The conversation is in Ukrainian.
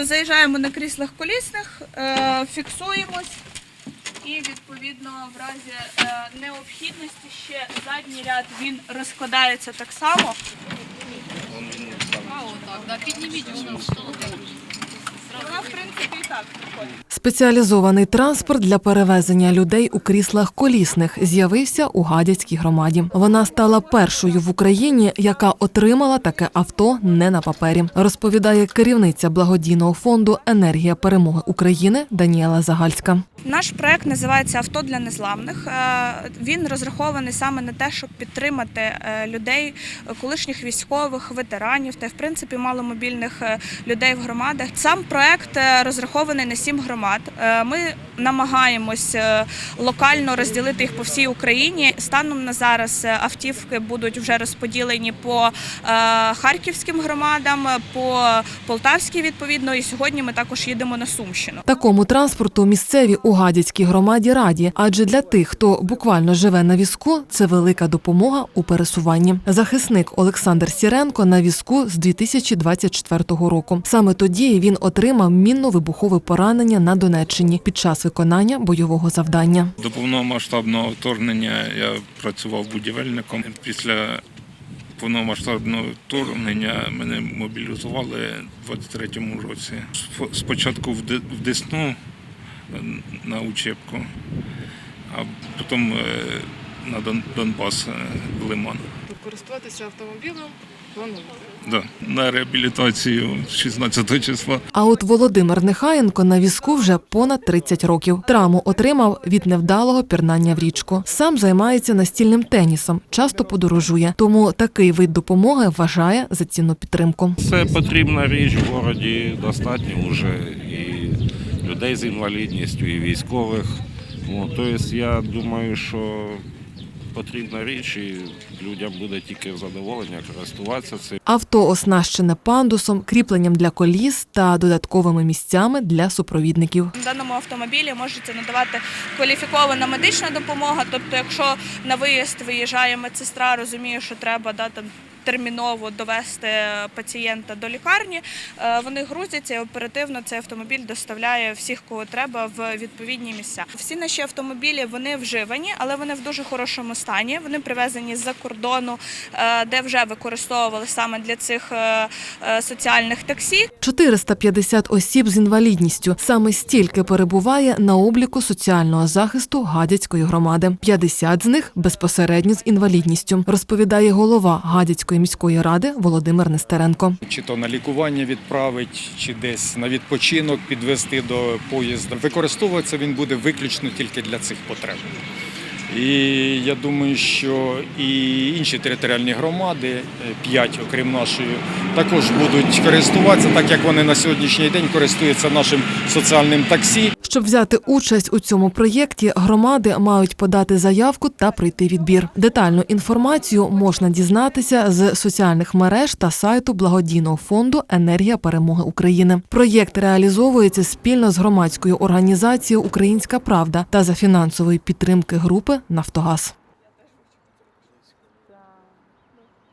Тобто заїжджаємо на кріслах колісних, е, фіксуємось і відповідно в разі е, необхідності ще задній ряд він розкладається так само. А, отак, да. Підніміть воно. Вона в принципі і так приходить. Спеціалізований транспорт для перевезення людей у кріслах колісних з'явився у Гадяцькій громаді. Вона стала першою в Україні, яка отримала таке авто не на папері. Розповідає керівниця благодійного фонду Енергія перемоги України Даніела Загальська. Наш проект називається Авто для незламних. Е, Він розрахований саме на те, щоб підтримати е, людей, колишніх військових, ветеранів та в принципі маломобільних е, людей в громадах. Сам проект е, розрахований на сім громад. Е, Ми намагаємось е, локально розділити їх по всій Україні. Станом на зараз автівки будуть вже розподілені по харківським громадам, по Полтавській відповідно. І сьогодні ми також їдемо на Сумщину. Такому транспорту місцеві у Гадяцькій громаді раді, адже для тих, хто буквально живе на візку, це велика допомога у пересуванні. Захисник Олександр Сіренко на візку з 2024 року. Саме тоді він отримав мінно-вибухове поранення на Донеччині під час виконання бойового завдання. До повномасштабного вторгнення я працював будівельником. Після повномасштабного вторгнення мене мобілізували у 23-му році. Спо- Спочатку в Десну е, на учебку, а потім е, на Дон- Донбас е, в Лиман. Користуватися автомобілем плануєте. Да. На реабілітацію 16 числа. А от Володимир Нехаєнко на візку вже понад 30 років. Травму отримав від невдалого пірнання в річку. Сам займається настільним тенісом, часто подорожує. Тому такий вид допомоги вважає за цінну підтримку. Це потрібна річ в городі достатньо вже і людей з інвалідністю, і військових. Ну, тобто я думаю, що потрібна річ, і людям буде тільки задоволення користуватися цим. Авто оснащене пандусом, кріпленням для коліс та додатковими місцями для супровідників. На даному автомобілі можете надавати кваліфікована медична допомога. Тобто, якщо на виїзд виїжджає медсестра, розуміє, що треба да, там, терміново довести пацієнта до лікарні, е, вони грузяться і оперативно цей автомобіль доставляє всіх, кого треба, в відповідні місця. Всі наші автомобілі вони вживані, але вони в дуже хорошому стані. Вони привезені з-за кордону, е, де вже використовували саме для цих е, соціальних таксі. 450 осіб з інвалідністю. Саме стільки перебуває на обліку соціального захисту Гадяцької громади. 50 з них безпосередньо з інвалідністю, розповідає голова Гадяцької міської ради Володимир Нестеренко. чи то на лікування відправить, чи десь на відпочинок підвести до поїзда. Використовуватися він буде виключно тільки для цих потреб. І я думаю, що і інші територіальні громади, е, п'ять, окрім нашої, також будуть користуватися, так як вони на сьогоднішній день користуються нашим соціальним таксі. Щоб взяти участь у цьому проєкті, громади мають подати заявку та пройти відбір. Детальну інформацію можна дізнатися з соціальних мереж та сайту благодійного фонду Енергія перемоги України. Проєкт реалізовується спільно з громадською організацією Українська Правда та за фінансової підтримки групи Нафтогаз.